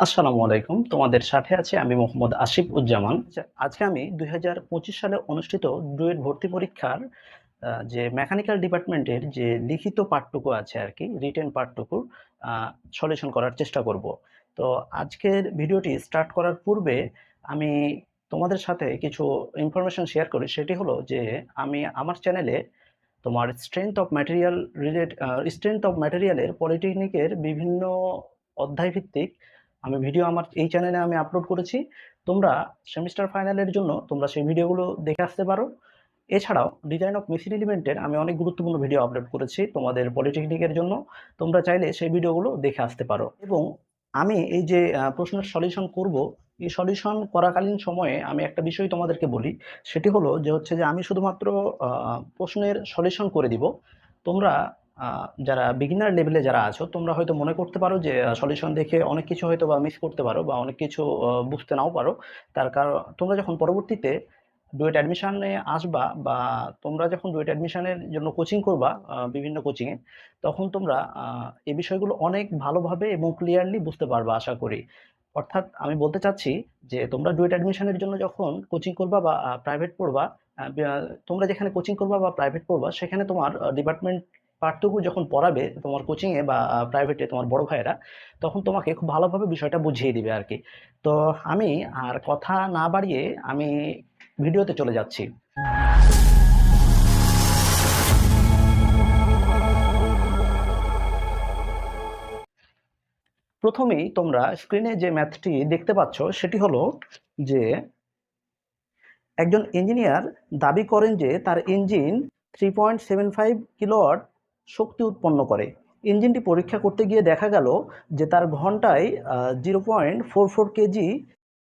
আসসালামু আলাইকুম। তোমাদের সাথে আছি আমি মোহাম্মদ আসিফ উজ্জামান। আচ্ছা, আজকে আমি ২০২৫ সালে অনুষ্ঠিত ডুয়েট ভর্তি পরীক্ষার যে মেকানিক্যাল ডিপার্টমেন্টের যে লিখিত পাঠটুকু আছে আরকি, রিটেন পার্টটুকুর আ সলিউশন করার চেষ্টা করব। তো আজকের ভিডিওটি স্টার্ট করার পূর্বে আমি তোমাদের সাথে কিছু ইনফরমেশন শেয়ার করি। সেটি হলো যে আমি আমার চ্যানেলে তোমার strength of material relate strength of ম্যাটেরিয়ালের পলিটেকনিকের বিভিন্ন অধ্যায় ভিত্তিক আমি ভিডিও আমার এই চ্যানেলে আমি আপলোড করেছি। তোমরা সেমিস্টার ফাইনালের জন্য তোমরা সেই ভিডিওগুলো দেখে আসতে পারো। এছাড়াও ডিজাইন অফ মেশিন এলিমেন্টের আমি অনেক গুরুত্বপূর্ণ ভিডিও আপলোড করেছি তোমাদের পলিটেকনিকের জন্য। তোমরা চাইলে সেই ভিডিওগুলো দেখে আসতে পারো। এবং আমি এই যে প্রশ্নের সলিউশন করব, এই সলিউশন করাকালীন সময়ে আমি একটা বিষয় তোমাদেরকে বলি। সেটি হলো যে হচ্ছে যে আমি শুধুমাত্র প্রশ্নের সলিউশন করে দিব। তোমরা যারা বিগিনার লেভেলে যারা আছো তোমরা হয়তো মনে করতে পারো যে সলিউশন দেখে অনেক কিছু হয়তো বা মিস করতে পারো বা অনেক কিছু বুঝতে নাও পারো। তার কারণ তোমরা যখন পরবর্তীতে ডুয়েট অ্যাডমিশানে আসবা বা তোমরা যখন ডুয়েট অ্যাডমিশানের জন্য কোচিং করবা বিভিন্ন কোচিংয়ে, তখন তোমরা এই বিষয়গুলো অনেক ভালোভাবে এবং ক্লিয়ারলি বুঝতে পারবা আশা করি। অর্থাৎ আমি বলতে চাচ্ছি যে তোমরা ডুয়েট অ্যাডমিশনের জন্য যখন কোচিং করবা বা প্রাইভেট পড়বা, তোমরা যেখানে কোচিং করবা বা প্রাইভেট পড়বা সেখানে তোমার ডিপার্টমেন্ট পাঠটুকু যখন পড়াবে তোমার কোচিংয়ে বা প্রাইভেটে তোমার বড় ভাইয়েরা, তখন তোমাকে খুব ভালোভাবে বিষয়টা বুঝিয়ে দিবে আর কি তো আমি আর কথা না বাড়িয়ে আমি ভিডিওতে চলে যাচ্ছি। প্রথমেই তোমরা স্ক্রিনে যে ম্যাথটি দেখতে পাচ্ছ সেটি হলো যে একজন ইঞ্জিনিয়ার দাবি করেন যে তার ইঞ্জিন থ্রি পয়েন্ট 3.75 কিলোওয়াট শক্তি উৎপন্ন করে। ইঞ্জিনটি পরীক্ষা করতে গিয়ে দেখা গেল যে তার ঘন্টায় zero point four four KG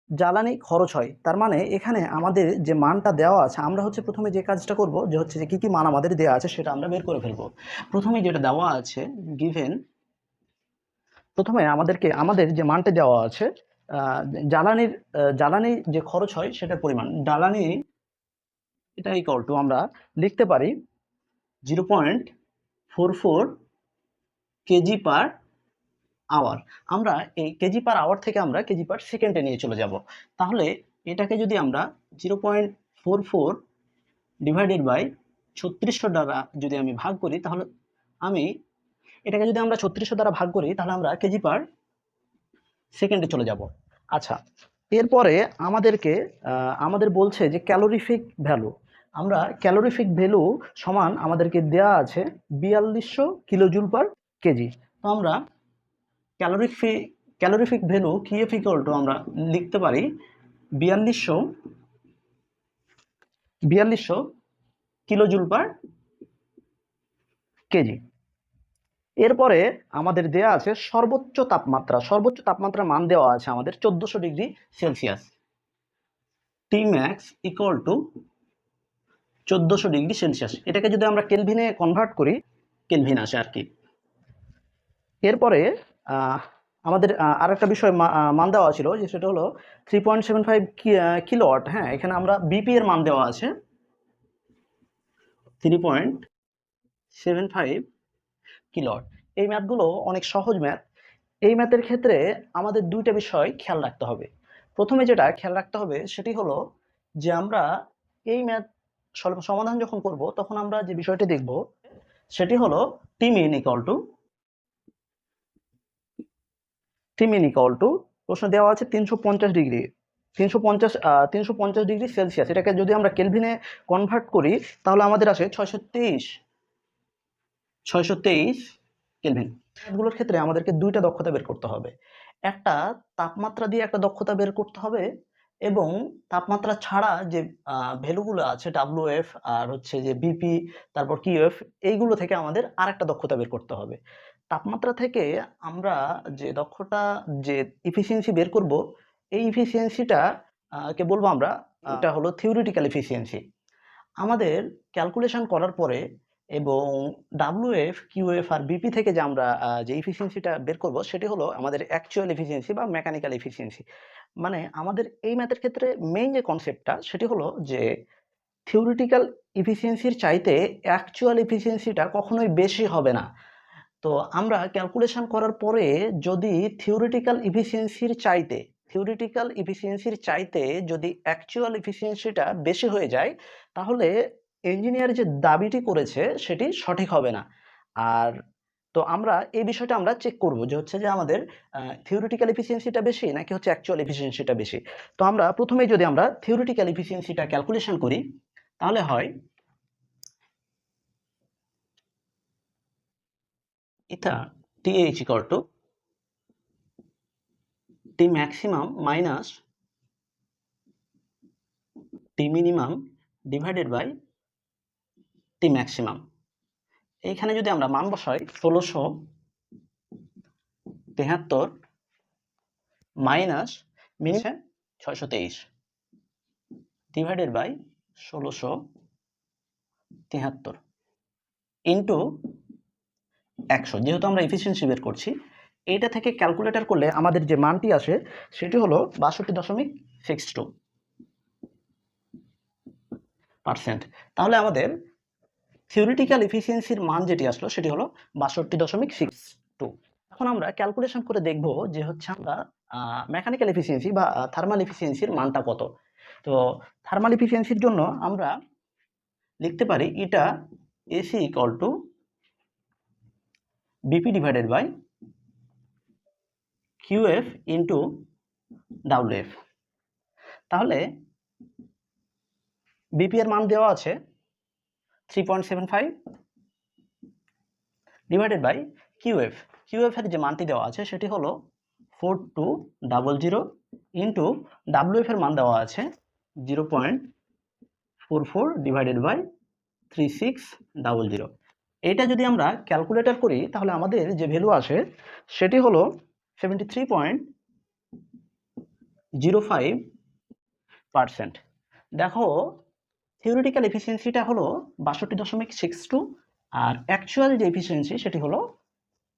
জ্বালানি খরচ হয়। তার মানে এখানে আমাদের যে মানটা দেওয়া আছে, আমরা হচ্ছে প্রথমে যে কাজটা করব যে হচ্ছে যে কী কী মান আমাদের দেওয়া আছে সেটা আমরা বের করে ফেলব। প্রথমেই যেটা দেওয়া আছে গিভেন প্রথমে আমাদেরকে, আমাদের যে মানটা দেওয়া আছে জ্বালানির জ্বালানি যে খরচ হয় সেটার পরিমাণ। জ্বালানি, এটা ইকুয়াল টু আমরা লিখতে পারি 0.44 কেজি পার আওয়ার। আমরা এই কেজি পার আওয়ার থেকে আমরা কেজি পার সেকেন্ডে নিয়ে চলে যাব। তাহলে এটাকে যদি আমরা 0.44 ডিভাইডেড বাই 3600 দ্বারা যদি আমি ভাগ করি তাহলে আমি এটাকে যদি আমরা 3600 দ্বারা ভাগ করি তাহলে আমরা কেজি পার সেকেন্ডে চলে যাব। আচ্ছা, এরপরে আমাদেরকে আমাদের বলছে যে ক্যালোরিফিক ভ্যালু। আমরা ক্যালোরিফিক ভ্যালু সমান আমাদেরকে দেয়া আছে 4200 কিলোজুল পার কেজি। তো আমরা calorific, calorific value QF equal to আমরা লিখতে পারি 4200 4200 কিলোজুল পার কেজি। এরপরে আমাদের দেয়া আছে সর্বোচ্চ তাপমাত্রা। সর্বোচ্চ তাপমাত্রার মান দেওয়া আছে আমাদের 1400 degree Celsius. Tmax equal to 1400 degree Celsius. এটাকে যদি আমরা কেলভিনে কনভার্ট করি, কেলভিন আসে আর কি এরপরে আমাদের আ আরেকটা বিষয় মান দেওয়া ছিল যে সেটা হলো থ্রি 3.75 কি আ কিলোওয়াট, হ্যাঁ? এখানে আমরা বিপি এর মান দেওয়া আছে থ্রি পয়েন্ট সেভেন 3.75 কিলোওয়াট। এই ম্যাথগুলো অনেক সহজ ম্যাথ। এই ম্যাথের ক্ষেত্রে আমাদের দুইটা বিষয় খেয়াল রাখতে হবে। প্রথমে যেটা খেয়াল রাখতে হবে সেটি হলো যে আমরা এই ম্যাথ সমাধান যখন করব, তখন আমরা যে বিষয়টি দেখব, সেটি হলো Tmin equal to Tmin equal to প্রশ্ন দেওয়া আছে 350 ডিগ্রি তিনশো পঞ্চাশ তিনশো পঞ্চাশ ডিগ্রি সেলসিয়াস। এটাকে যদি আমরা কেলভিনে কনভার্ট করি, তাহলে আমাদের আসে 623 623 কেলভিন। ম্যাথগুলোর ক্ষেত্রে আমাদেরকে দুইটা দক্ষতা বের করতে হবে। একটা তাপমাত্রা দিয়ে একটা দক্ষতা বের করতে হবে এবং তাপমাত্রা ছাড়া যে ভ্যালুগুলো আছে WF আর হচ্ছে যে বিপি তারপর কিউএফ এইগুলো থেকে আমাদের আরেকটা দক্ষতা বের করতে হবে। তাপমাত্রা থেকে আমরা যে দক্ষতা যে এফিসিয়েন্সি বের করব, এই এফিসিয়েন্সিটা আ কে বলব আমরা এটা হলো থিওরিটিক্যাল এফিসিয়েন্সি। আমাদের ক্যালকুলেশন করার পরে এবং WF, QF আর বিপি থেকে যে আমরা যে এফিসিয়েন্সিটা বের করব সেটি হলো আমাদের অ্যাকচুয়াল এফিসিয়েন্সি বা মেকানিক্যাল এফিসিয়েন্সি। মানে আমাদের এই ম্যাথের ক্ষেত্রে মেইন যে কনসেপ্টটা সেটি হলো যে থিওরিটিক্যাল এফিসিয়েন্সির চাইতে অ্যাকচুয়াল এফিসিয়েন্সিটা কখনোই বেশি হবে না। তো আমরা ক্যালকুলেশন করার পরে যদি থিওরিটিক্যাল ইফিসিয়েন্সির চাইতে থিওরিটিক্যাল ইফিসিয়েন্সির চাইতে যদি অ্যাকচুয়াল ইফিসিয়েন্সিটা বেশি হয়ে যায়, তাহলে ইঞ্জিনিয়ার যে দাবিটি করেছে সেটি সঠিক হবে না আর তো আমরা এই বিষয়টা আমরা চেক করব যে হচ্ছে যে আমাদের থিওরিটিক্যাল এফিসিয়েন্সিটা বেশি নাকি হচ্ছে অ্যাকচুয়াল এফিসিয়েন্সিটা বেশি? তো আমরা প্রথমেই যদি আমরা থিওরিটিক্যাল এফিসিয়েন্সিটা ক্যালকুলেশন করি, তাহলে হয় eta TH equal to T maximum minus T minimum divided by T maximum এইখানে যদি আমরা মান বসাই, ষোলোশো তেহাত্তর মাইনাস মিনিমাম ছয়শো তেইশ ডিভাইডেড বাই ষোলোশো তেহাত্তর ইন্টু একশো। যেহেতু আমরা এফিসিয়েন্সি বের করছি, এইটা থেকে ক্যালকুলেটর করলে আমাদের যে মানটি আসে, সেটি হলো বাষট্টি দশমিক সিক্স টু পার্সেন্ট তাহলে আমাদের থিওরিটিক্যাল এফিসিয়েন্সির মান যেটি আসলো, সেটি হলো বাষট্টি দশমিক সিক্স টু এখন আমরা ক্যালকুলেশন করে দেখব যে হচ্ছে আমরা মেকানিক্যাল এফিসিয়েন্সি বা থার্মাল এফিসিয়েন্সির মানটা কত। তো থার্মাল এফিসিয়েন্সির জন্য আমরা লিখতে পারি এটা AC equal to BP divided by QF into WF তাহলে বিপি এর মান দেওয়া আছে three point seven five divided by QF QF এর যে মানটি দেওয়া আছে, সেটি হলো four two double zero into WF এর মান দেওয়া আছে zero point four four divided by three six double zero এটা যদি আমরা ক্যালকুলেটর করি, তাহলে আমাদের যে ভ্যালু আসে সেটি হলো seventy three point zero five percent দেখো থিওরিটিক্যাল এফিসিয়েন্সিটা হলো বাষট্টি দশমিক সিক্স টু আর অ্যাকচুয়াল যে এফিসিয়েন্সি সেটি হলো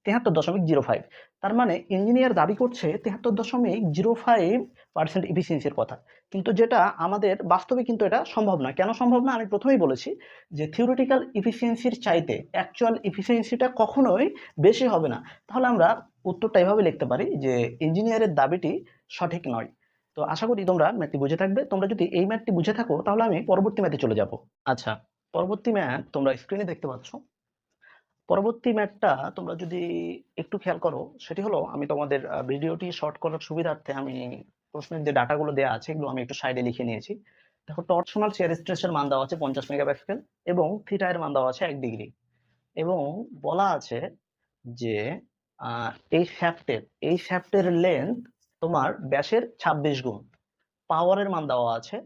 তেহাত্তর দশমিক জিরো ফাইভ তার মানে ইঞ্জিনিয়ার দাবি করছে তেহাত্তর দশমিক জিরো ফাইভ পার্সেন্ট এফিসিয়েন্সির কথা। কিন্তু যেটা আমাদের বাস্তবে কিন্তু এটা সম্ভব না। কেন সম্ভব না? আমি প্রথমেই বলেছি যে থিওরিটিক্যাল এফিসিয়েন্সির চাইতে অ্যাকচুয়াল এফিসিয়েন্সিটা কখনোই বেশি হবে না। তাহলে আমরা উত্তরটা এভাবে লিখতে পারি যে ইঞ্জিনিয়ারের দাবিটি সঠিক নয়। তো আশা করি তোমরা ম্যাথটি বুঝে থাকবে। তোমরা যদি এই ম্যাথটি বুঝে থাকো তাহলে আমি পরবর্তী ম্যাথে চলে যাব। আচ্ছা। পরবর্তী ম্যাথ তোমরা স্ক্রিনে দেখতে পাচ্ছ। পরবর্তী ম্যাথটা তোমরা যদি একটু খেয়াল করো সেটি হলো আমি তোমাদের ভিডিওটি শর্ট করার সুবিধার্থে আমি প্রশ্নের যে ডাটাগুলো দেওয়া আছে এগুলো আমি একটু সাইডে লিখে নিয়েছি। দেখো টর্সোনাল চেয়ার স্ট্রেসের মান দেওয়া আছে পঞ্চাশ মেগাপ্যাসকেল এবং থিটা এর মান দেওয়া আছে এক ডিগ্রি এবং বলা আছে যে এই শ্যাফটের এই শ্যাফটের লেন্থ তোমার ব্যাসের ছাব্বিশ গুণ। পাওয়ারের মান দেওয়া আছে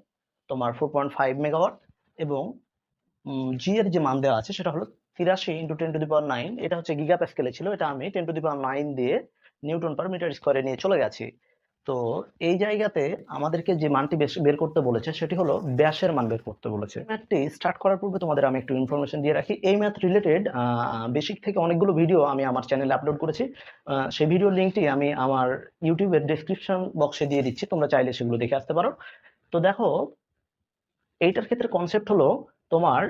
তোমার ফোর পয়েন্ট ফাইভ মেগাওয়াট এবং জি এর যে মান দেওয়া আছে সেটা হলো তিরাশি into ten to the power nine এটা হচ্ছে গিগা প্যাসকেলে ছিল। এটা আমি ten to the power nine দিয়ে নিউটন পার মিটার স্কোয়ারে নিয়ে চলে গেছি। তো এই জায়গাতে আমাদেরকে যে মানটি বের করতে বলেছে সেটি হলো ব্যাসের মান বের করতে বলেছে। ম্যাথটি স্টার্ট করার পূর্বে তোমাদের আমি একটু ইনফরমেশন দিয়ে রাখি। এই ম্যাথ রিলেটেড বেসিক থেকে অনেকগুলো ভিডিও আমি আমার চ্যানেলে আপলোড করেছি। সেই ভিডিও লিঙ্কটি আমি আমার ইউটিউবের ডেসক্রিপশন বক্সে দিয়ে দিচ্ছি। তোমরা চাইলে সেগুলো দেখে আসতে পারো। তো দেখো, এইটার ক্ষেত্রে কনসেপ্ট হলো তোমার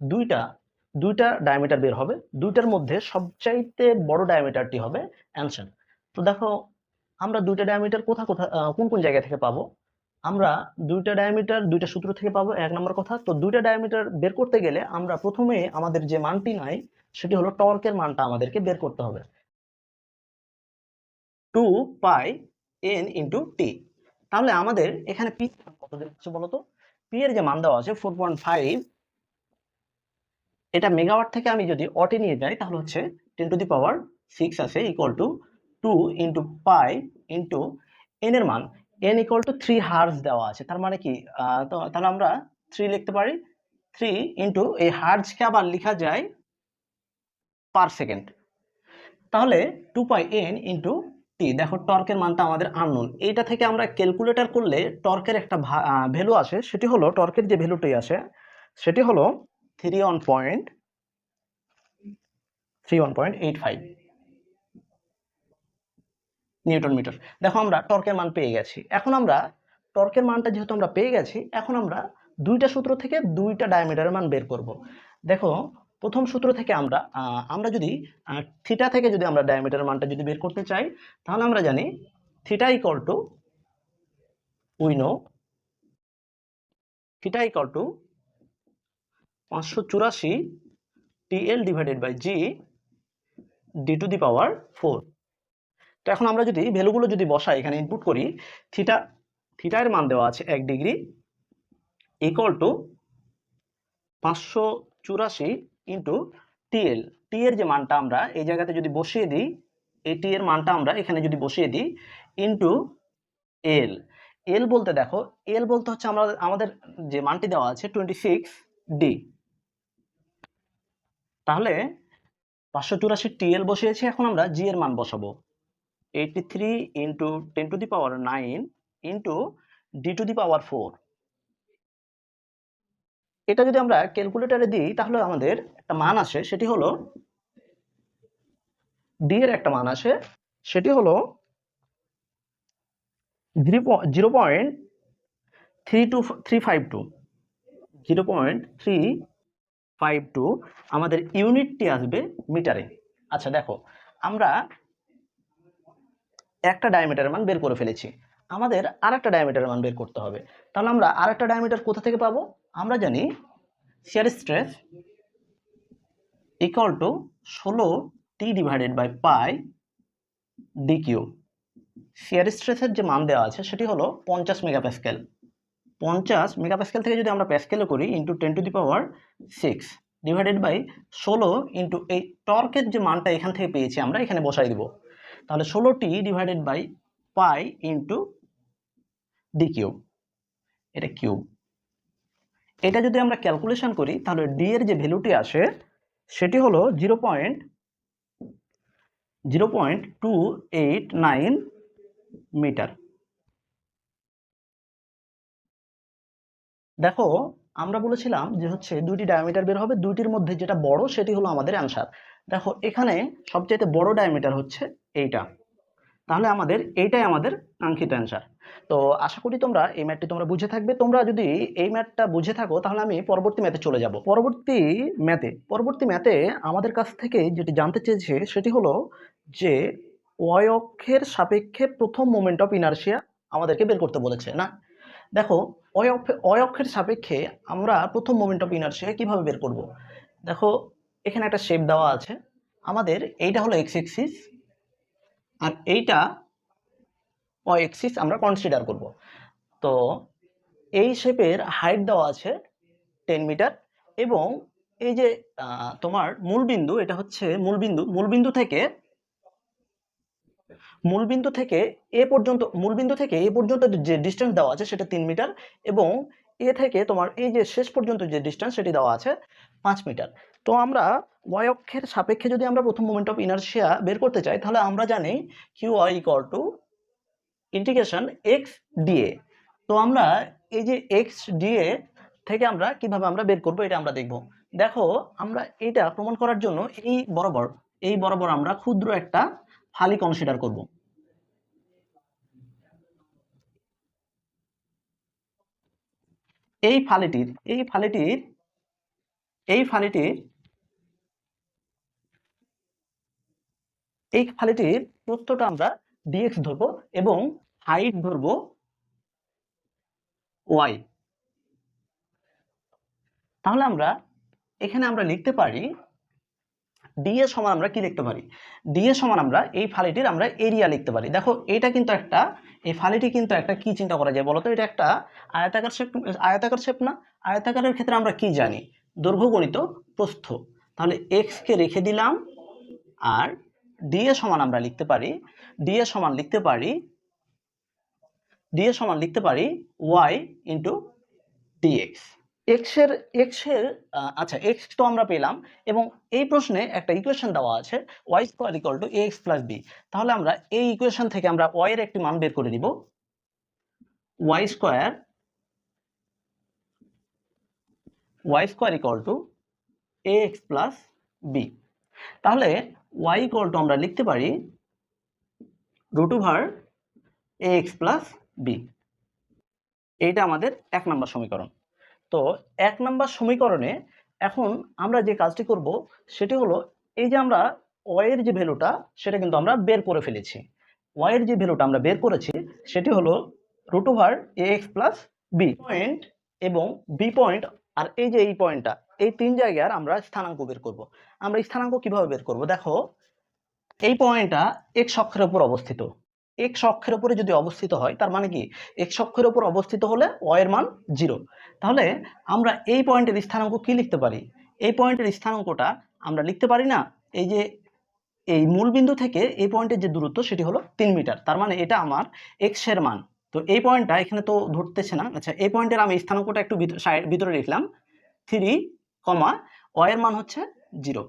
দুইটা দুইটা ডায়ামিটার বের হবে। দুইটার মধ্যে সবচাইতে বড় ডায়ামিটারটি হবে অ্যানসার। তো দেখো আমরা দুইটা ডায়ামিটার কোথা কোথা কোন কোন জায়গা থেকে পাবো? আমরা দুইটা ডায়ামিটার দুইটা সূত্র থেকে পাবো, এক নম্বর কথা। তো দুইটা ডায়ামিটার বের করতে গেলে আমরা প্রথমে আমাদের যে মানটি নাই, সেটি হলো টর্কের মানটা আমাদেরকে বের করতে হবে। Two pi N into T. তাহলে আমাদের এখানে পি কত দিচ্ছে বলতো পি এর যে মান দেওয়া আছে ফোর পয়েন্ট ফাইভ, এটা মেগাওয়াট থেকে আমি যদি অটে নিয়ে যাই, তাহলে হচ্ছে ten to the power six আছে equal to two into pi into N এর মান N equal to three hertz দেওয়া আছে। তার মানে কি? তো তাহলে আমরা থ্রি লিখতে পারি। থ্রি ইন্টু এই হার্জকে আবার লেখা যায় পার সেকেন্ড তাহলে two pi N into T দেখো টর্কের মানটা আমাদের আননোন এইটা থেকে আমরা ক্যালকুলেটর করলে টর্কের একটা ভ্যালু আসে, সেটি হলো টর্কের যে ভ্যালুটি আসে, সেটি হলো three one point three one point eight five newton metre. দেখো আমরা টর্কের মান পেয়ে গেছি। এখন আমরা টর্কের মানটা যেহেতু আমরা পেয়ে গেছি, এখন আমরা দুইটা সূত্র থেকে দুইটা ডায়ামিটারের মান বের করব। দেখো, প্রথম সূত্র থেকে আমরা আমরা যদি থিটা থেকে যদি আমরা ডায়ামিটার মানটা যদি বের করতে চাই, তাহলে আমরা জানি theta equal to we know theta equal to পাঁচশো চুরাশি TL divided by G D to the power four তো এখন আমরা যদি ভ্যালুগুলো যদি বসাই, এখানে ইনপুট করি থিটা থিটার মান দেওয়া আছে এক ডিগ্রি ইকুয়াল টু পাঁচশো চুরাশি ইন্টু টিএল টি এর যে মানটা আমরা এই জায়গাতে যদি বসিয়ে দিই, এই টি এর মানটা আমরা এখানে যদি বসিয়ে দিই ইন্টু এল এল বলতে দেখো এল বলতে হচ্ছে আমরা, আমাদের যে মানটি দেওয়া আছে টোয়েন্টি সিক্স ডি তাহলে পাঁচশো চুরাশি টি টিএল বসিয়েছি, এখন আমরা জি এর মান বসাবো। Eighty three into ten to the power nine into D to the power four এটা যদি আমরা ক্যালকুলেটারে দিই, তাহলে আমাদের একটা মান আসে, সেটি হলো ডি এর একটা মান আসে, সেটি হলো zero point three two three five two zero point three five two আমাদের ইউনিটটি আসবে মিটারে আচ্ছা দেখো, আমরা একটা ডায়ামিটারের মান বের করে ফেলেছি। আমাদের আর একটা ডায়ামিটারের মান বের করতে হবে। তাহলে আমরা আর একটা ডায়ামিটার কোথা থেকে পাবো? আমরা জানি শিয়ার স্ট্রেস ইকুয়াল টু ষোলো T divided by pi D cube shear স্ট্রেসের যে মান দেওয়া আছে, সেটি হলো পঞ্চাশ মেগাপ্যাসকেল পঞ্চাশ মেগাপ্যাসকেল থেকে যদি আমরা প্যাসকেলে করি into ten to the power six divided by ষোলো ইন্টু এই টর্কের যে মানটা এখান থেকে পেয়েছি আমরা, এখানে বসাই দিব। তাহলে ষোলোটি divided by pi into D cube এটা কিউব এটা যদি আমরা ক্যালকুলেশন করি, তাহলে ডি এর যে ভ্যালুটি আসে, সেটি হলো zero point zero point two eight nine metre দেখো, আমরা বলেছিলাম যে হচ্ছে দুইটি ডায়ামিটার বের হবে, দুইটির মধ্যে যেটা বড়, সেটি হলো আমাদের অ্যান্সার দেখো, এখানে সবচাইতে বড় ডায়ামিটার হচ্ছে এইটা। তাহলে আমাদের এইটাই আমাদের কাঙ্ক্ষিত অ্যান্সার তো আশা করি তোমরা এই ম্যাথটি তোমরা বুঝে থাকবে। তোমরা যদি এই ম্যাথটা বুঝে থাকো, তাহলে আমি পরবর্তী ম্যাথে চলে যাব। পরবর্তী ম্যাথে পরবর্তী ম্যাথে আমাদের কাছ থেকে যেটি জানতে চেয়েছে, সেটি হলো যে ওয়াই অক্ষের সাপেক্ষে প্রথম মোমেন্ট অফ ইনার্শিয়া আমাদেরকে বের করতে বলেছে, না? দেখো অয় অক্ষের সাপেক্ষে আমরা প্রথম মোমেন্ট অফ ইনার্শিয়া কীভাবে বের করব? দেখো, এখানে একটা শেপ দেওয়া আছে। আমাদের এইটা হলো এক্স এক্সিস আর এইটা ও এক্সিস আমরা কনসিডার করব। তো এই শেপের হাইট দেওয়া আছে টেন মিটার এবং এই যে তোমার মূলবিন্দু এটা হচ্ছে মূলবিন্দু মূলবিন্দু থেকে মূলবিন্দু থেকে এ পর্যন্ত মূলবিন্দু থেকে এ পর্যন্ত যে ডিস্টেন্স দেওয়া আছে সেটা তিন মিটার এবং এ থেকে তোমার এই যে শেষ পর্যন্ত যে ডিস্টেন্স সেটি দেওয়া আছে পাঁচ মিটার তো আমরা ওয়াই অক্ষের সাপেক্ষে যদি আমরা প্রথম মোমেন্ট অফ ইনার্শিয়া বের করতে চাই, তাহলে আমরা জানি Q Y equal to integration X DA তো আমরা এই যে এক্স ডিএ থেকে আমরা কীভাবে আমরা বের করব, এটা আমরা দেখব। দেখো, আমরা এটা প্রমাণ করার জন্য এই বরাবর এই বরাবর আমরা ক্ষুদ্র একটা ফালি কনসিডার করব। এই ফালিটির এই ফালিটির এই ফালিটির এই ফালিটির প্রস্থটা আমরা ডিএক্স ধরবো এবং হাইট ধরবো ওয়াই তাহলে আমরা এখানে আমরা লিখতে পারি ডি এর সমান আমরা কি লিখতে পারি? ডি এর সমান আমরা এই ফালিটির আমরা এরিয়া লিখতে পারি। দেখো, এটা কিন্তু একটা, এই ফালিটি কিন্তু একটা কি চিন্তা করা যায় বলতো? এটা একটা আয়তাকার শেপ আয়তাকার শেপ না? আয়তাকারের ক্ষেত্রে আমরা কি জানি? দৈর্ঘ্য গণিত প্রস্থ। তাহলে এক্স কে রেখে দিলাম, আর ডি এর সমান আমরা লিখতে পারি ডি এর সমান লিখতে পারি ডি এর সমান লিখতে পারি ওয়াই ইন্টু ডিএক্স এক্সের এক্সের আচ্ছা এক্স তো আমরা পেলাম এবং এই প্রশ্নে একটা ইকুয়েশন দেওয়া আছে Y square equal to X plus B তাহলে আমরা এই ইকুয়েশন থেকে আমরা ওয়াই এর একটি মান বের করে দিব Y square Y square equal to A X plus B তাহলে ওয়াই ইকুয়াল টু আমরা লিখতে পারি root over A X plus B এইটা আমাদের এক নম্বর সমীকরণ। তো এক নম্বর সমীকরণে এখন আমরা যে কাজটি করব সেটি হলো এই যে আমরা ওয়ের যে ভ্যালুটা সেটা কিন্তু আমরা বের করে ফেলেছি। ওয়ের যে ভ্যালুটা আমরা বের করেছি সেটি হলো root over A X plus B point এবং বি পয়েন্ট আর এই যে এই পয়েন্টটা এই তিন জায়গার আমরা স্থানাঙ্ক বের করব। আমরা স্থানাঙ্ক কীভাবে বের করব? দেখো, এই পয়েন্টটা এক্স অক্ষের উপর অবস্থিত। এক্স অক্ষের উপরে যদি অবস্থিত হয়, তার মানে কি? এক্স অক্ষের উপর অবস্থিত হলে ওয়ের মান জিরো তাহলে আমরা এই পয়েন্টের স্থানাঙ্ক কি লিখতে পারি? এই পয়েন্টের স্থানাঙ্কটা আমরা লিখতে পারি না? এই যে এই মূল বিন্দু থেকে এই পয়েন্টের যে দূরত্ব, সেটি হলো তিন মিটার। তার মানে এটা আমার এক্সের মান। তো এই পয়েন্টটা এখানে তো ধরতেছে না। আচ্ছা এই পয়েন্টের আমি স্থানাঙ্কটা একটু ভিতরে লিখলাম। থ্রি কমা ওয়ের মান হচ্ছে জিরো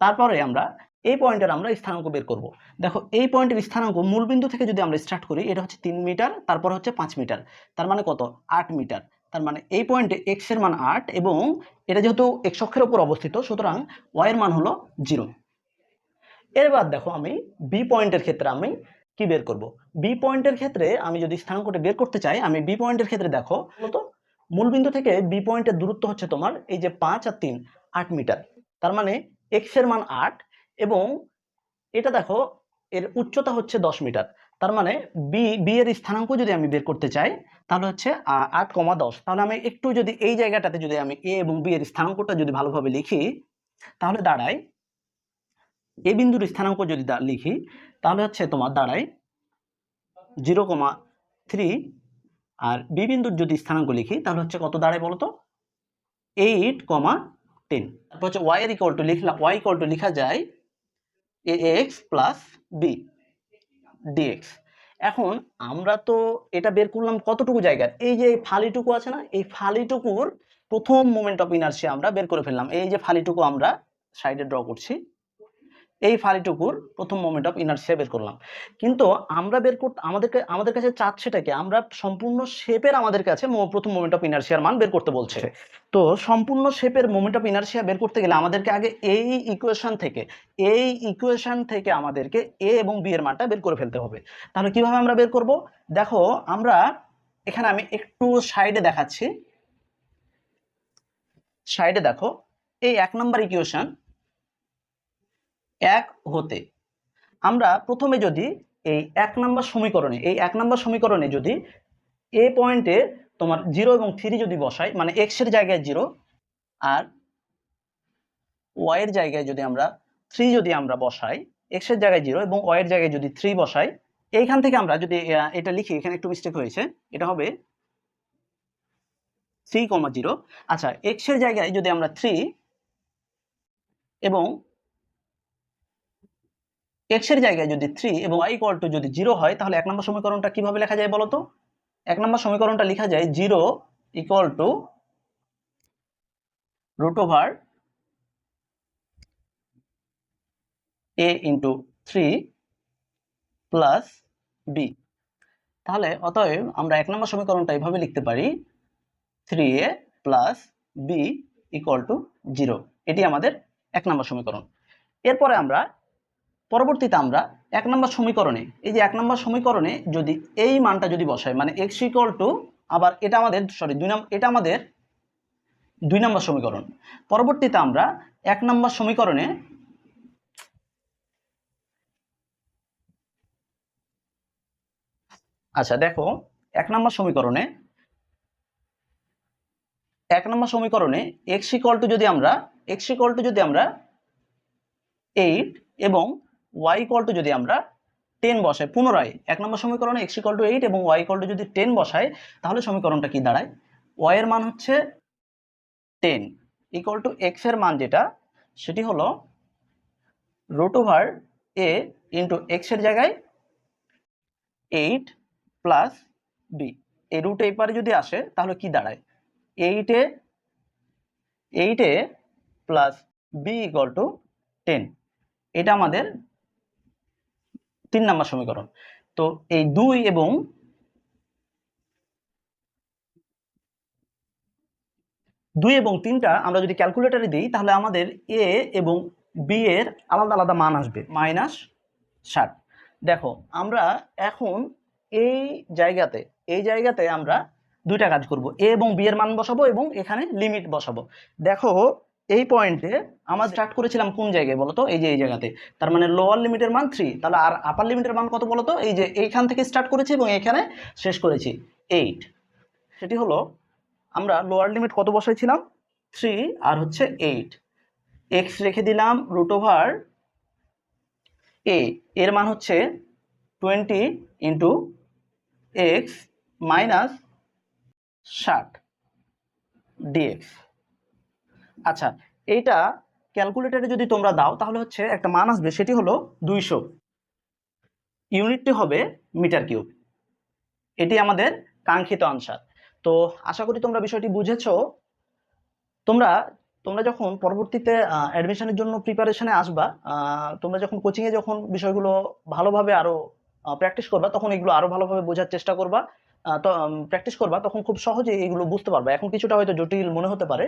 তারপরে আমরা এই পয়েন্টের আমরা স্থানাঙ্ক বের করব। দেখো, এই পয়েন্টের স্থানাঙ্ক মূল বিন্দু থেকে যদি আমরা স্টার্ট করি, এটা হচ্ছে তিন মিটার, তারপর হচ্ছে পাঁচ মিটার, তার মানে কত? আট মিটার, তার মানে এই পয়েন্টে এক্সের মান আট এবং এটা যেহেতু এক্স অক্ষের উপর অবস্থিত, সুতরাং ওয়াই এর মান হলো জিরো। এবার দেখো আমি বি পয়েন্টের ক্ষেত্রে আমি কি বের করব? বি পয়েন্টের ক্ষেত্রে আমি যদি স্থানাঙ্কটা বের করতে চাই, আমি বি পয়েন্টের ক্ষেত্রে দেখো, মূলত মূল বিন্দু থেকে বি পয়েন্টের দূরত্ব হচ্ছে তোমার এই যে পাঁচ আর তিন, আট মিটার, তার মানে এক্সের মান আট এবং এটা দেখো, এর উচ্চতা হচ্ছে দশ মিটার। তার মানে বি বি এর স্থানাঙ্ক যদি আমি বের করতে চাই, তাহলে হচ্ছে আট কমা দশ। তাহলে আমি একটু যদি এই জায়গাটাতে যদি আমি এ এবং বি এর স্থানাঙ্কটা যদি ভালোভাবে লিখি, তাহলে দাঁড়ায় এ বিন্দুর স্থানাঙ্ক যদি লিখি, তাহলে হচ্ছে তোমার দাঁড়ায় জিরো কমা থ্রি। আর বি বিন্দুর যদি স্থানাঙ্ক লিখি, তাহলে হচ্ছে কত দাঁড়ায় বলো তো? Eight comma ten. তারপর হচ্ছে ওয়াই এর ইকুয়াল টু লিখলাম ওয়াই ইকুয়াল টু লেখা যায় A X plus B DX এখন আমরা তো এটা বের করলাম কতটুকু জায়গার এই যে ফালিটুকু আছে না, এই ফালিটুকুর প্রথম মোমেন্ট অফ ইনার্সি আমরা বের করে ফেললাম। এই যে ফালিটুকু আমরা সাইডে ড্র করছি এই ফালিটুকুর প্রথম মোমেন্ট অফ ইনার্সিয়া বের করলাম। কিন্তু আমরা বের করতে আমাদেরকে আমাদের কাছে চাচ্ছেটাকে আমরা সম্পূর্ণ শেপের আমাদের কাছে প্রথম মোমেন্ট অফ ইনার্সিয়ার মান বের করতে বলছে। তো সম্পূর্ণ শেপের মোমেন্ট অফ ইনার্সিয়া বের করতে গেলে আমাদেরকে আগে এই ইকুয়েশন থেকে এই ইকুয়েশন থেকে আমাদেরকে এ এবং বি এর মানটা বের করে ফেলতে হবে। তাহলে কীভাবে আমরা বের করব? দেখো আমরা এখানে আমি একটু সাইডে দেখাচ্ছি। সাইডে দেখো এই এক নম্বর ইকুয়েশন এক হতে। আমরা প্রথমে যদি এই এক নম্বর সমীকরণে, এই এক নম্বর সমীকরণে যদি এ পয়েন্টে তোমার জিরো এবং থ্রি যদি বসাই মানে এক্সের জায়গায় জিরো আর ওয়াই এর জায়গায় যদি আমরা থ্রি যদি আমরা বসাই এক্সের জায়গায় জিরো এবং ওয়াই এর জায়গায় যদি থ্রি বসাই, এইখান থেকে আমরা যদি এটা লিখি, এখানে একটু মিস্টেক হয়েছে, এটা হবে থ্রি কমা জিরো আচ্ছা এক্সের জায়গায় যদি আমরা থ্রি এবং এক্সের জায়গায় যদি থ্রি এবং ওয়াই ইকুয়াল টু যদি জিরো হয়, তাহলে এক নম্বর সমীকরণটা কীভাবে লেখা যায় বলো তো এক নম্বর সমীকরণটা লেখা যায় zero equal to root over A into three plus B তাহলে অতএব আমরা এক নম্বর সমীকরণটা এভাবে লিখতে পারি three A plus B equal to zero এটি আমাদের এক নম্বর সমীকরণ। এরপরে আমরা পরবর্তীতে আমরা এক নম্বর সমীকরণে, এই যে এক নম্বর সমীকরণে যদি এই মানটা যদি বসাই মানে এক্স ইকুয়াল টু আবার এটা আমাদের সরি দুই নম্বর এটা আমাদের দুই নম্বর সমীকরণ। পরবর্তীতে আমরা এক নম্বর সমীকরণে আচ্ছা দেখো, এক নম্বর সমীকরণে, এক নম্বর সমীকরণে এক্স ইকুয়াল টু যদি আমরা এক্স ইকুয়াল টু যদি আমরা এইট এবং ওয়াই ইকুয়াল টু যদি আমরা টেন বসাই, পুনরায়, এক নম্বর সমীকরণে এক্স ইকল টু এইট এবং ওয়াই ইকুয়াল টু যদি টেন বসাই, তাহলে সমীকরণটা কি দাঁড়ায়? ওয়াই এর মান হচ্ছে টেন ইকুয়াল টু এক্সের মান যেটা, সেটি হলো রুট ওভার এ ইন্টু এক্সের জায়গায় এইট প্লাস বি এই রুট এই পারে যদি আসে, তাহলে কি দাঁড়ায়? এইটে এইটে plus B equal to ten এটা আমাদের তিন নম্বর সমীকরণ। তো এই দুই এবং দুই এবং তিনটা আমরা যদি ক্যালকুলেটরে দিই, তাহলে আমাদের এ এবং বি এর আলাদা আলাদা মান আসবে মাইনাস ষাট। দেখো, আমরা এখন এই জায়গাতে এই জায়গাতে আমরা দুইটা কাজ করব। এ এবং বি এর মান বসাবো এবং এখানে লিমিট বসাবো। দেখো এই পয়েন্টে আমরা স্টার্ট করেছিলাম কোন জায়গায় বলতো? এই যে এই জায়গাতে। তার মানে লোয়ার লিমিটের মান থ্রি তাহলে আর আপার লিমিটের মান কত বলতো? এই যে এইখান থেকে স্টার্ট করেছি এবং এখানে শেষ করেছি। এইট সেটি হলো আমরা লোয়ার লিমিট কত বসাইছিলাম? থ্রি আর হচ্ছে এইট এক্স রেখে দিলাম রুট ওভার এ এর মান হচ্ছে টোয়েন্টি ইন্টু এক্স মাইনাস ষাট ডিএক্স আচ্ছা এইটা ক্যালকুলেটারে যদি তোমরা দাও, তাহলে হচ্ছে একটা মান আসবে, সেটি হলো দুইশো। ইউনিটটি হবে মিটার কিউব। এটি আমাদের কাঙ্ক্ষিত আনসার তো আশা করি তোমরা বিষয়টি বুঝেছ। তোমরা তোমরা যখন পরবর্তীতে অ্যাডমিশনের জন্য প্রিপারেশনে আসবা তোমরা যখন কোচিংয়ে যখন বিষয়গুলো ভালোভাবে আরও প্র্যাকটিস করবা, তখন এগুলো আরও ভালোভাবে বোঝার চেষ্টা করবা। প্র্যাকটিস করবা, তখন খুব সহজে এগুলো বুঝতে পারবা। এখন কিছুটা হয়তো জটিল মনে হতে পারে।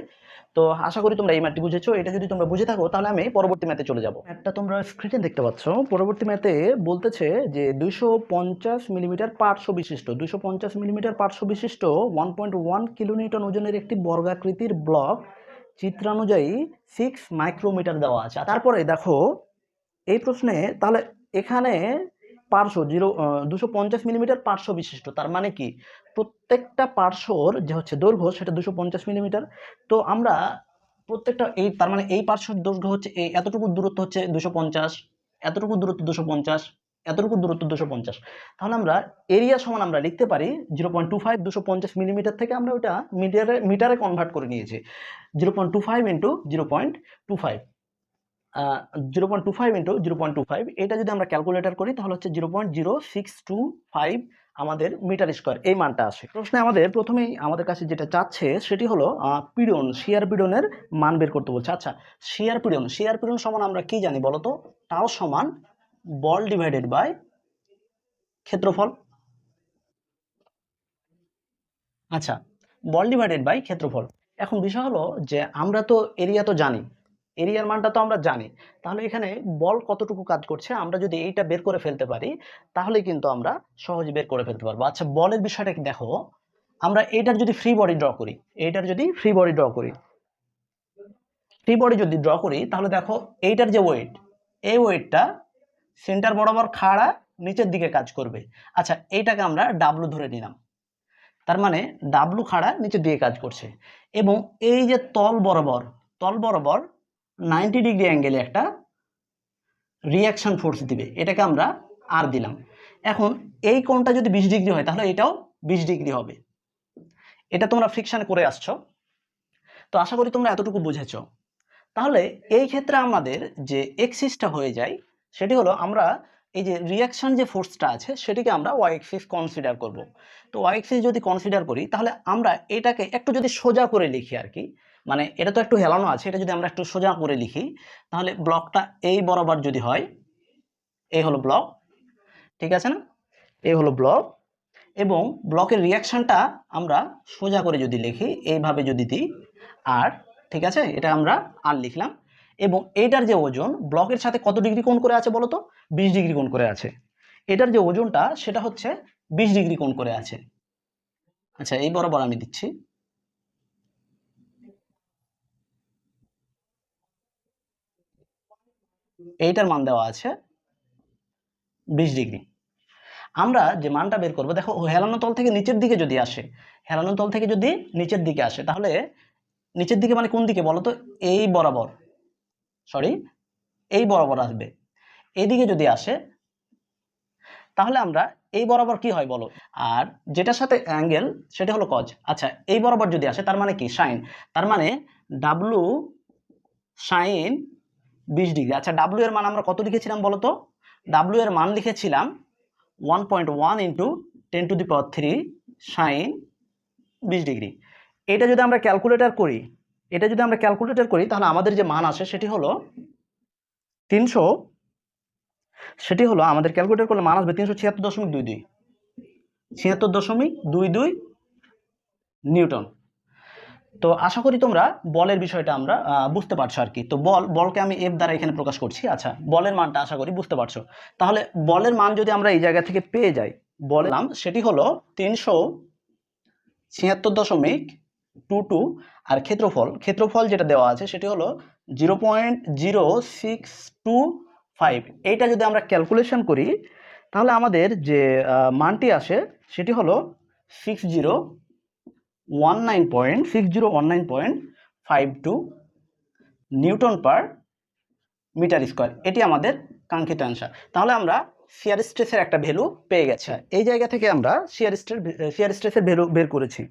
তো আশা করি তোমরা এই ম্যাথটি বুঝেছ। এটা যদি তোমরা বুঝে থাকো, তাহলে আমি পরবর্তী ম্যাথে চলে যাব। ম্যাথটা তোমরা স্ক্রিনে দেখতে পাচ্ছ। পরবর্তী ম্যাথে বলতেছে যে দুইশো পঞ্চাশ মিলিমিটার পার্শ্ব বিশিষ্ট, দুইশো পঞ্চাশ মিলিমিটার পার্শ্ব বিশিষ্ট ওয়ান পয়েন্ট ওয়ান কিলোমিটার ওজনের একটি বর্গাকৃতির ব্লক চিত্রানুযায়ী সিক্স মাইক্রোমিটার দেওয়া আছে। তারপরে দেখো, এই প্রশ্নে তাহলে এখানে পার্শ্ব, জিরো দুশো পঞ্চাশ মিলিমিটার পার্শ্ব বিশিষ্ট। তার মানে কি? প্রত্যেকটা পার্শ্বর যে হচ্ছে দৈর্ঘ্য, সেটা দুশো পঞ্চাশ মিলিমিটার। তো আমরা প্রত্যেকটা এই, তার মানে এই পার্শ্বর দৈর্ঘ্য হচ্ছে এই এতটুকু দূরত্ব হচ্ছে দুশো পঞ্চাশ এতটুকু দূরত্ব দুশো পঞ্চাশ এতটুকু দূরত্ব দুশো পঞ্চাশ। তাহলে আমরা এরিয়া সমান আমরা লিখতে পারি জিরো পয়েন্ট টু ফাইভ দুশো পঞ্চাশ মিলিমিটার থেকে আমরা ওটা মিটারে মিটারে কনভার্ট করে নিয়েছি। Zero point two five into zero point two five. Zero point two five into zero point two five এটা যদি আমরা ক্যালকুলেটর করি, তাহলে হচ্ছে zero point zero six two five আমাদের মিটার স্কোয়ার এই মানটা আসে। প্রশ্নে আমাদের প্রথমেই আমাদের কাছে যেটা চাচ্ছে, সেটি হলো পিডন শিয়ার পিডনের মান বের করতে বলছে। আচ্ছা শিয়ার পিডন শিয়ার পিডন সমান আমরা কি জানি বলতো তাও সমান বল ডিভাইডেড বাই ক্ষেত্রফল। আচ্ছা বল ডিভাইডেড বাই ক্ষেত্রফল। এখন বিষয় হলো যে আমরা তো এরিয়া তো জানি এরিয়ার মানটা তো আমরা জানি। তাহলে এখানে বল কতটুকু কাজ করছে, আমরা যদি এইটা বের করে ফেলতে পারি, তাহলে কিন্তু আমরা সহজে বের করে ফেলতে পারব। আচ্ছা বলের বিষয়টা কি? দেখো, আমরা এইটার যদি ফ্রি বডি ড্র করি, এইটার যদি ফ্রি বডি ড্র করি ফ্রি বডি যদি ড্র করি, তাহলে দেখো এইটার যে ওয়েট এই ওয়েটটা সেন্টার বরাবর খাড়া নিচের দিকে কাজ করবে। আচ্ছা এইটাকে আমরা ডাব্লু ধরে নিলাম। তার মানে ডাব্লু খাড়া নিচের দিকে কাজ করছে। এবং এই যে তল বরাবর তল বরাবর নাইনটি ডিগ্রি অ্যাঙ্গেলে একটা রিয়াকশন ফোর্স দিবে। এটাকে আমরা আর দিলাম। এখন এই কোণটা যদি বিশ ডিগ্রি হয়, তাহলে এটাও বিশ ডিগ্রি হবে। এটা তোমরা ফ্রিকশন করে আসছো। তো আশা করি তোমরা এতটুকু বুঝেছ। তাহলে এই ক্ষেত্রে আমাদের যে এক্সিসটা হয়ে যায়, সেটি হলো আমরা এই যে রিয়াকশন যে ফোর্সটা আছে, সেটিকে আমরা ওয়াই এক্সিস কনসিডার করব। তো ওয়াই এক্সিস যদি কনসিডার করি, তাহলে আমরা এটাকে একটু যদি সোজা করে লিখি আর কি মানে এটা তো একটু হেলানো আছে, এটা যদি আমরা একটু সোজা করে লিখি, তাহলে ব্লকটা এই বরাবর যদি হয় এই হলো ব্লক, ঠিক আছে না? এই হলো ব্লক, এবং ব্লকের রিয়াকশনটা আমরা সোজা করে যদি লিখি, এইভাবে যদি দিই, আর, ঠিক আছে? এটা আমরা আর লিখলাম, এবং এইটার যে ওজন, ব্লকের সাথে কত ডিগ্রি কোণ করে আছে বলো তো বিশ ডিগ্রি কোণ করে আছে। এটার যে ওজনটা, সেটা হচ্ছে বিশ ডিগ্রি কোণ করে আছে। আচ্ছা এই বরাবর আমি দিচ্ছি। এইটার মান দেওয়া আছে বিশ ডিগ্রি। আমরা যে মানটা বের করব, দেখো হেলানো তল থেকে নিচের দিকে যদি আসে, হেলানো তল থেকে যদি নিচের দিকে আসে, তাহলে নিচের দিকে মানে কোন দিকে বলো তো? এই বরাবর সরি এই বরাবর আসবে। এইদিকে যদি আসে, তাহলে আমরা এই বরাবর কি হয় বলো? আর যেটার সাথে অ্যাঙ্গেল সেটা হলো কজ আচ্ছা এই বরাবর যদি আসে, তার মানে কি? সাইন তার মানে ডাব্লু সাইন বিশ ডিগ্রি। আচ্ছা ডাব্লু এর মান আমরা কত লিখেছিলাম বলো তো ডাব্লু এর মান লিখেছিলাম one point one into ten to the power three sine বিশ ডিগ্রি। এটা যদি আমরা ক্যালকুলেটার করি, এটা যদি আমরা ক্যালকুলেটর করি, তাহলে আমাদের যে মান আসে সেটি হলো তিনশো, সেটি হলো আমাদের ক্যালকুলেটর করলে মান আসবে তিনশো ছিয়াত্তর দশমিক দুই দুই। ছিয়াত্তর দশমিক দুই দুই নিউটন। তো আশা করি তোমরা বলের বিষয়টা আমরা বুঝতে পারছ আর কি। তো বল, বলকে আমি এফ দ্বারা এখানে প্রকাশ করছি। আচ্ছা বলের মানটা আশা করি বুঝতে পারছ। তাহলে বলের মান যদি আমরা এই জায়গা থেকে পেয়ে যাই, বলের নাম সেটি হলো তিনশো ছিয়াত্তর দশমিক টু টু আর ক্ষেত্রফল। ক্ষেত্রফল যেটা দেওয়া আছে, সেটি হলো zero point zero six two five. এইটা যদি আমরা ক্যালকুলেশন করি, তাহলে আমাদের যে মানটি আসে, সেটি হলো six zero one nine point six zero one nine point five two newton per metre square এটি আমাদের কাঙ্ক্ষিত অ্যান্সার তাহলে আমরা শিয়ার স্ট্রেসের একটা ভ্যালু পেয়ে গেছে। এই জায়গা থেকে আমরা শিয়ার স্ট্রেস শিয়ার স্ট্রেসের ভ্যালু বের করেছি।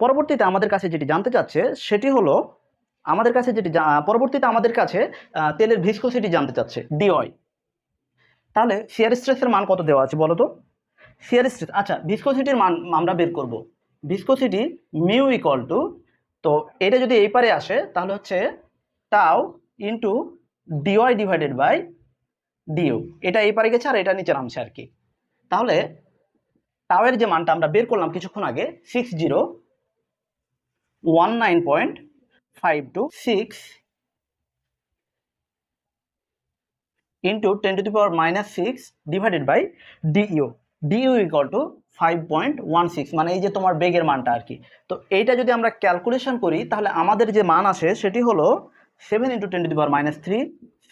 পরবর্তীতে আমাদের কাছে যেটি জানতে চাচ্ছে, সেটি হলো আমাদের কাছে যেটি পরবর্তীতে আমাদের কাছে তেলের ভিসকোসিটি জানতে চাচ্ছে ডিওয়াই তাহলে শিয়ার স্ট্রেসের মান কত দেওয়া আছে বলো তো? শিয়ার স্ট্রেস আচ্ছা ভিসকোসিটির মান আমরা বের করব। ভিসকোসিটি মিউ ইকল টু তো এটা যদি এই পারে আসে, তাহলে হচ্ছে tau into DY divided by DO এটা এই পারে গেছে আর এটা নিচে নামছে আর কি। তাহলে টাওয়ের যে মানটা আমরা বের করলাম কিছুক্ষণ আগে six zero one nine point five two six into ten to the power minus six divided by DU DU equal to five point one six মানে এই যে তোমার বেগের মানটা আর কি। তো এইটা যদি আমরা ক্যালকুলেশন করি তাহলে আমাদের যে মান আসে সেটি হলো seven into ten to the power minus three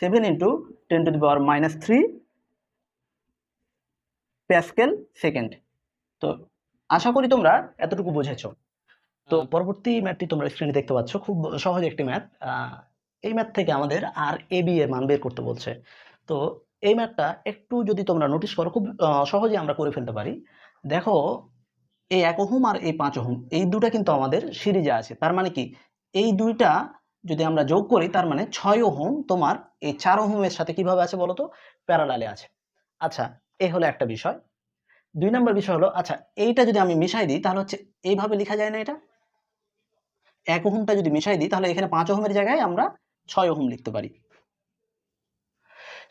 seven into ten to the power minus three pascal second তো আশা করি তোমরা এতটুকু বুঝেছ। তো পরবর্তী ম্যাথটি তোমরা স্ক্রিনে দেখতে পাচ্ছ খুব সহজ একটি ম্যাথ এই ম্যাথ থেকে আমাদের আর এ বি এর মান বের করতে বলছে। তো এই ম্যাথটা একটু যদি তোমরা নোটিশ করো খুব সহজে আমরা করে ফেলতে পারি। দেখো এই এক ওহম আর এই পাঁচ ওহম, এই দুটা কিন্তু আমাদের সিরিজে আছে। তার মানে কি? এই দুইটা যদি আমরা যোগ করি, তার মানে ছয় ওহম তোমার এই চার ওহমের সাথে কীভাবে আছে বলো তো প্যারালালে আছে। আচ্ছা এই হলো একটা বিষয়। দুই নম্বর বিষয় হলো আচ্ছা এইটা যদি আমি মিশাই দিই, তাহলে হচ্ছে এইভাবে লেখা যায় না এটা? এক ওহমটা যদি মিশাই দিই, তাহলে এখানে পাঁচ ওহমের জায়গায় আমরা ছয় ওহম লিখতে পারি।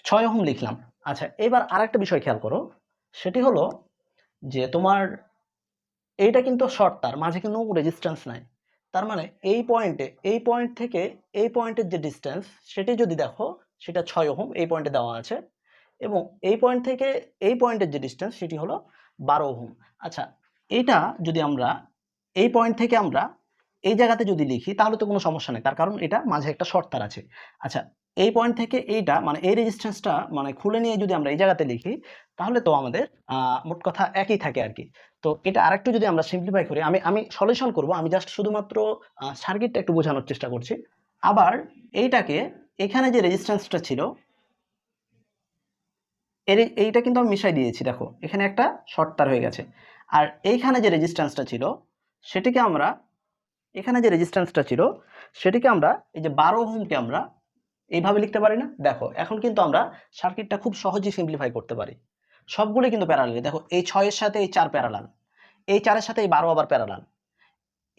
ছয় ওহম লিখলাম। আচ্ছা এবার আরেকটা বিষয় খেয়াল করো। সেটি হলো যে তোমার এইটা কিন্তু শর্ট তার মাঝে কিন্তু রেজিস্ট্যান্স নাই। তার মানে এই পয়েন্টে এই পয়েন্ট থেকে এই পয়েন্টের যে ডিস্টেন্স সেটি যদি দেখো, সেটা ছয় ওহম, এই পয়েন্টে দেওয়া আছে। এবং এই পয়েন্ট থেকে এই পয়েন্টের যে ডিস্টেন্স সেটি হলো বারো ওহম। আচ্ছা এইটা যদি আমরা, এই পয়েন্ট থেকে আমরা এই জায়গাতে যদি লিখি, তাহলে তো কোনো সমস্যা নেই। তার কারণ এটা মাঝে একটা শর্ট তার আছে। আচ্ছা এই পয়েন্ট থেকে এইটা মানে এই রেজিস্ট্যান্সটা মানে খুলে নিয়ে যদি আমরা এই জায়গাতে লিখি, তাহলে তো আমাদের মোট কথা একই থাকে আর কি তো এটা আরেকটু যদি আমরা সিম্পলিফাই করি, আমি আমি সলিউশন করব। আমি জাস্ট শুধুমাত্র সার্কিটটা একটু বোঝানোর চেষ্টা করছি। আবার এইটাকে, এখানে যে রেজিস্ট্যান্সটা ছিল, এর, এইটা কিন্তু আমি মিশাই দিয়েছি, দেখো। এখানে একটা শর্ট তার হয়ে গেছে। আর এইখানে যে রেজিস্ট্যান্সটা ছিল, সেটিকে আমরা এখানে যে রেজিস্ট্যান্সটা ছিল, সেটিকে আমরা এই যে বারো ওহমকে আমরা এইভাবে লিখতে পারি না। দেখো, এখন কিন্তু আমরা সার্কিটটা খুব সহজেই সিম্পলিফাই করতে পারি। সবগুলোই কিন্তু প্যারালাল দেখো, এই ছয়ের সাথে এই চার প্যারালাল এই চারের সাথে এই বারো আবার প্যারালাল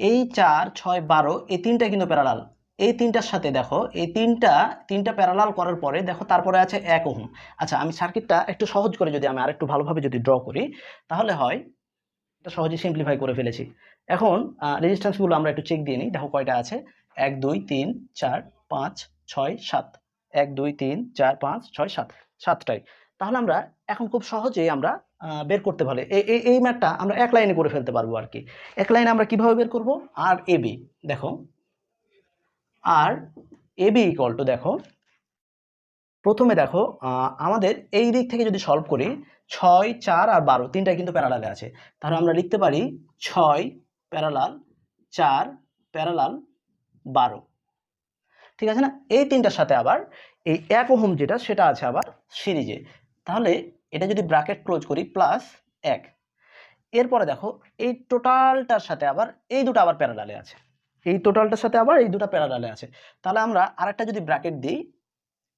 এই চার, ছয়, বারো, এই তিনটা কিন্তু প্যারালাল এই তিনটার সাথে দেখো, এই তিনটা তিনটা প্যারালাল করার পরে দেখো, তারপরে আছে এক ওহম। আচ্ছা আমি সার্কিটটা একটু সহজ করে যদি আমি আরেকটু ভালোভাবে যদি ড্র করি, তাহলে হয়, এটা সহজে সিম্পলিফাই করে ফেলেছি। এখন রেজিস্ট্যান্সগুলো আমরা একটু চেক দিয়ে নিই। দেখো কয়টা আছে? এক, দুই, তিন, চার, পাঁচ, ছয়, সাত। এক, দুই, তিন, চার, পাঁচ, ছয়, সাত। সাতটাই। তাহলে আমরা এখন খুব সহজেই আমরা বের করতে পারি এই এই- ম্যাথটা আমরা এক লাইনে করে ফেলতে পারব আর কি। এক লাইনে আমরা কীভাবে বের করব? আর, এ, বি, দেখো। R, A, B equal to দেখো, প্রথমে দেখো আমাদের এই দিক থেকে যদি সলভ করি, ছয়, চার আর বারো তিনটা কিন্তু প্যারালালে আছে। তাহলে আমরা লিখতে পারি, ছয় প্যারালাল চার প্যারালাল বারো। ঠিক আছে না? এই তিনটার সাথে আবার এই এক ওহম যেটা, সেটা আছে আবার সিরিজে। তাহলে এটা যদি ব্র্যাকেট ক্লোজ করি প্লাস এক। এরপরে দেখো, এই টোটালটার সাথে আবার এই দুটো আবার প্যারালালে আছে। এই টোটালটার সাথে আবার এই দুটো প্যারালালে আছে। তাহলে আমরা আরেকটা যদি ব্র্যাকেট দিই,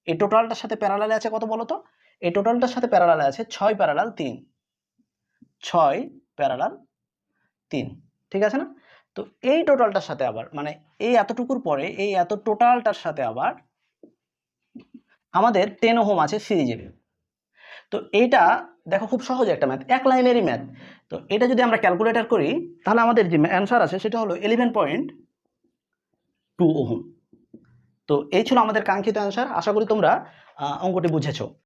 এই টোটালটার সাথে প্যারালালে আছে কত বলো তো এই টোটালটার সাথে প্যারালালে আছে ছয় প্যারালাল তিন। ছয় প্যারালাল তিন। ঠিক আছে না? তো এই টোটালটার সাথে আবার মানে এই এতটুকুর পরে এই এত টোটালটার সাথে আবার আমাদের টেন হোম আছে সিরিজে তো এইটা দেখো খুব সহজ একটা ম্যাথ এক লাইনেরই ম্যাথ তো এটা যদি আমরা ক্যালকুলেটর করি, তাহলে আমাদের যে অ্যান্সার আছে সেটা হলো ইলেভেন পয়েন্ট টু ওহম। তো এই ছিল আমাদের কাঙ্ক্ষিত অ্যান্সার আশা করি তোমরা অঙ্কটি বুঝেছ।